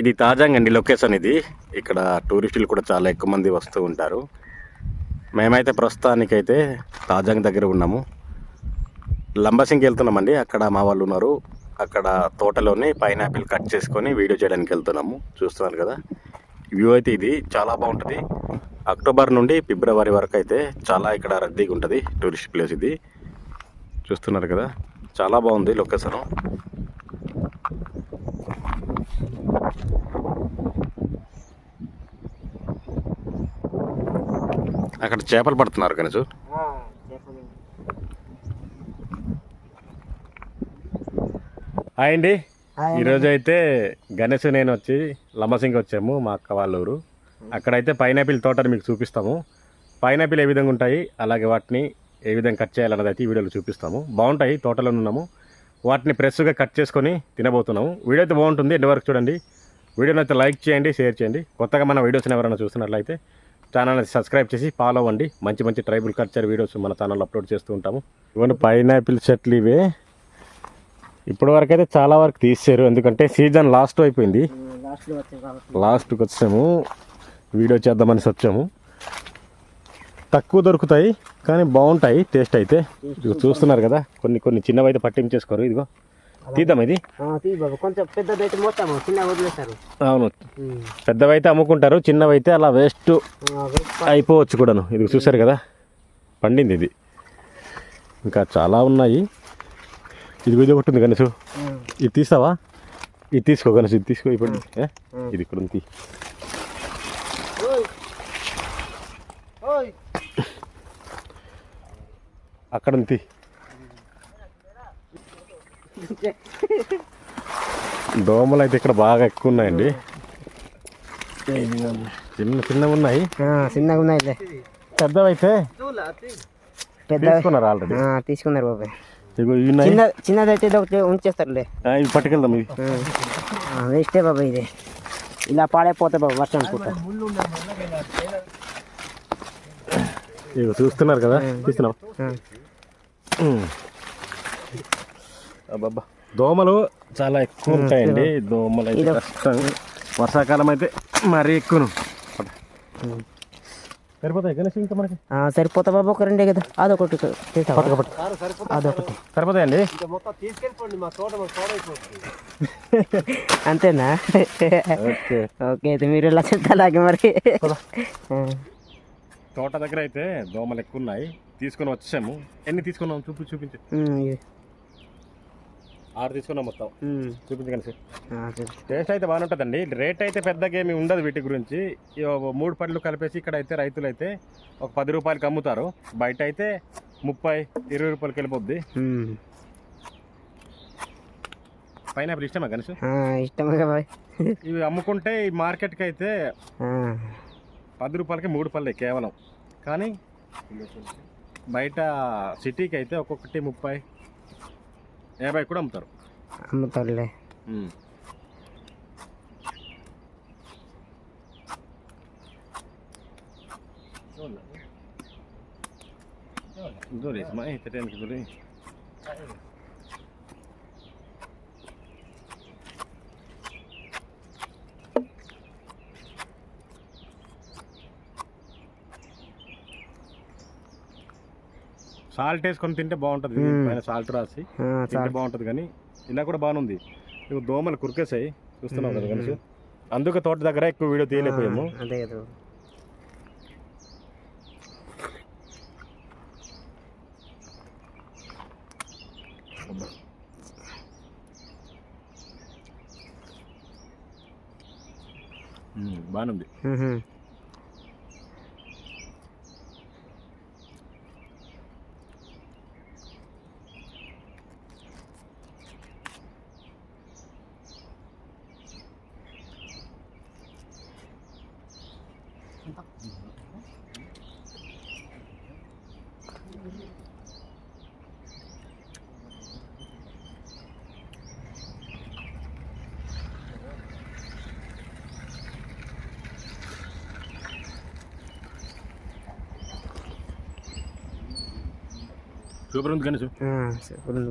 ఇది తాజాగా అండి లొకేషన్ ఇది. ఇక్కడ టూరిస్టులు కూడా చాలా ఎక్కువ మంది వస్తూ ఉంటారు. మేమైతే ప్రస్తుతానికైతే తాజాంగ్ దగ్గర ఉన్నాము. లంబసింగ్కి వెళ్తున్నామండి. అక్కడ మా వాళ్ళు ఉన్నారు. అక్కడ తోటలోని పైనాపిల్ కట్ చేసుకొని వీడియో చేయడానికి వెళ్తున్నాము. చూస్తున్నారు కదా. వ్యూ అయితే ఇది. చాలా బాగుంటుంది. అక్టోబర్ నుండి ఫిబ్రవరి వరకు అయితే చాలా ఇక్కడ రద్దీగా ఉంటుంది టూరిస్ట్ ప్లేస్ ఇది. చూస్తున్నారు కదా. చాలా బాగుంది లొకేషన్. అక్కడ చేపలు పడుతున్నారు కనీసు హాయ్ అండి. ఈరోజు అయితే గణేష్ నేను వచ్చి లంబసింగ్ వచ్చాము మా అక్క వాళ్ళ ఊరు అక్కడైతే పైనాపిల్ తోటని మీకు చూపిస్తాము. పైనాపిల్ ఏ విధంగా ఉంటాయి అలాగే వాటిని ఏ విధంగా కట్ చేయాలన్నది అయితే ఈ వీడియోలో చూపిస్తాము. బాగుంటాయి తోటలో ఉన్నాము. వాటిని ఫ్రెష్గా కట్ చేసుకొని తినబోతున్నాము. వీడియో అయితే బాగుంటుంది ఎండ్ వరకు చూడండి. వీడియోని అయితే లైక్ చేయండి షేర్ చేయండి. కొత్తగా మన వీడియోస్ని ఎవరైనా చూస్తున్నట్లయితే ఛానల్ని సబ్స్క్రైబ్ చేసి ఫాలో అవ్వండి. మంచి మంచి ట్రైబల్ కల్చర్ వీడియోస్ మన ఛానల్లో అప్లోడ్ చేస్తూ ఉంటాము. ఇవన్నీ పైనాపిల్ చెట్లు ఇవే. ఇప్పటి వరకు అయితే చాలా వరకు తీసారు ఎందుకంటే సీజన్ లాస్ట్ అయిపోయింది. లాస్ట్కి వచ్చాము. వీడియో చేద్దామని వచ్చాము. తక్కువ దొరుకుతాయి కానీ బాగుంటాయి టేస్ట్ అయితే. చూస్తున్నారు కదా కొన్ని కొన్ని చిన్నవి అయితే పట్టించేసుకోరు. ఇదిగో తీద్దాం ఇది. కొంచెం పెద్దదైతే మొత్తం చిన్న వదిలేస్తారు అవును. పెద్దవైతే అమ్ముకుంటారు చిన్నవైతే అలా వేస్ట్ అయిపోవచ్చు కూడాను. ఇది చూసారు కదా పండింది ఇది. ఇంకా చాలా ఉన్నాయి. ఇది ఇది ఒకటి ఉంది కనీసు ఇది తీసావా ఇది తీసుకో కనీసు ఇది తీసుకో ఇప్పుడు? ఇది ఇక్కడ ఉంది. అక్కడ దోమలు అయితే ఇక్కడ బాగా ఎక్కువ ఉన్నాయండి. చిన్న చిన్నవి ఉన్నాయి. చిన్నగా ఉన్నాయిలే. పెద్దవైతే పెద్ద తీసుకున్నారు ఆల్రెడీ తీసుకున్నారు బాబాయ్. ఉన్నాయి. చిన్న చిన్నదైతే ఒకటి ఉంచేస్తారులే. ఇవి పట్టుకెళ్దాం ఇవి. వేస్టే బాబాయ్ ఇది. ఇలా పాడైపోతాయి బాబు వర్షం అనుకుంటా ఇగో చూస్తున్నారు కదా తీస్తున్నాం అబ్బబ్బా. దోమలు చాలా ఎక్కువ ఉంటాయండి. దోమలు అయితే. కష్టం. వర్షాకాలం అయితే మరీ ఎక్కువను సరిపోతాయి గణేష్ ఇంకా మనకి? ఆ, సరిపోతా బాబు ఒక రెండే కదా. అదొకటి? అదొకటి. సరిపోతాయండి? అంతేనా? ఓకే. ఓకే అయితే మీరు ఎలా చెప్తా అలాగే మరి. తోట దగ్గర అయితే దోమలు ఎక్కువ ఉన్నాయి తీసుకొని వచ్చాము. ఎన్ని తీసుకున్నాం చూపి చూపించు. ఆరు తీసుకున్నాం మొత్తం. ఉమ్, చూపించు కనీసం. ఆ, సరే. టేస్ట్ అయితే బాగానే ఉంటుందండి. రేట్ అయితే పెద్దగా ఏమి ఉండదు వీటి గురించి. మూడు పళ్ళు కలిపేసి ఇక్కడ అయితే రైతులు అయితే ఒక పది రూపాయలకి అమ్ముతారు. బయట అయితే ముప్పై ఇరవై రూపాయలకి వెళ్ళిపోద్ది. పైనాపిల్ ఇష్టమా కనీసం? ఆ, ఇష్టమే ఇవి అమ్ముకుంటే ఈ మార్కెట్కి అయితే పది రూపాయలకి మూడు పళ్ళే కేవలం. కానీ బయట సిటీకి అయితే ఒక్కొక్కటి ముప్పై యాభై కూడా అమ్ముతారు. అమ్ముతారులే. ఉమ్. దూరి ఇస్మా ఇతడానికి దూరి సాల్ట్ వేసుకొని తింటే బాగుంటుంది. పైన సాల్ట్ రాసి తింటే. బాగుంటుంది కానీ ఇలా కూడా బాగుంది. ఇవి దోమలు కురికేసాయి చూస్తున్నావు కదా కనుక అందుకే తోట దగ్గర ఎక్కువ వీడియో తీయలేకపోయాము. కదా. బాగుంది. ఉహు. సూపర్ ఉంది కనీసం ఆ, సూపర్ ఉంది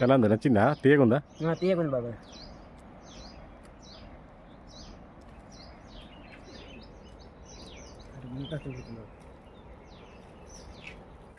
ఎలా ఉంది? నచ్చిందా? తీయగుందా? తీయకుండా బాబా ఉంటా